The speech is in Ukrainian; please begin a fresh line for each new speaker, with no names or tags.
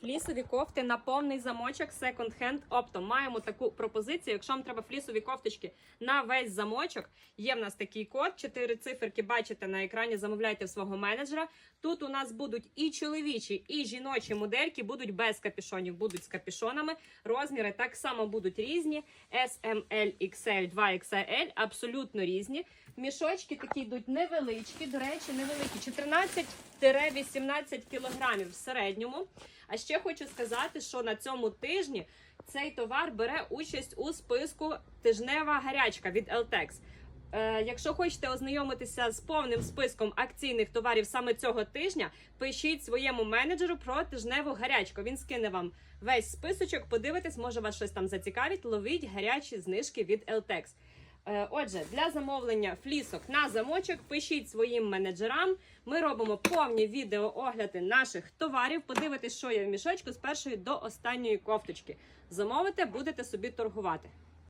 Флісові кофти на повний замочок Second Hand Opto. Маємо таку пропозицію. Якщо вам треба флісові кофточки на весь замочок, є в нас такий код. Чотири циферки бачите на екрані. Замовляйте в свого менеджера. Тут у нас будуть і чоловічі, і жіночі модельки, будуть без капюшонів, будуть з капюшонами. Розміри так само будуть різні. S, M, L, XL, 2XL, абсолютно різні. Мішочки такі йдуть невеличкі, до речі, невеликі. 14-18 кілограмів в середньому. А ще хочу сказати, що на цьому тижні цей товар бере участь у списку тижнева гарячка від LTEX. Е, якщо хочете ознайомитися з повним списком акційних товарів саме цього тижня, пишіть своєму менеджеру про тижневу гарячку. Він скине вам весь списочок, подивитесь, може вас щось там зацікавить. Ловіть гарячі знижки від LTEX. Е, Отже, для замовлення флісок на замочок пишіть своїм менеджерам. Ми робимо повні відеоогляди наших товарів. Подивитесь, що є в мішочку з першої до останньої кофточки. Замовите, будете собі торгувати.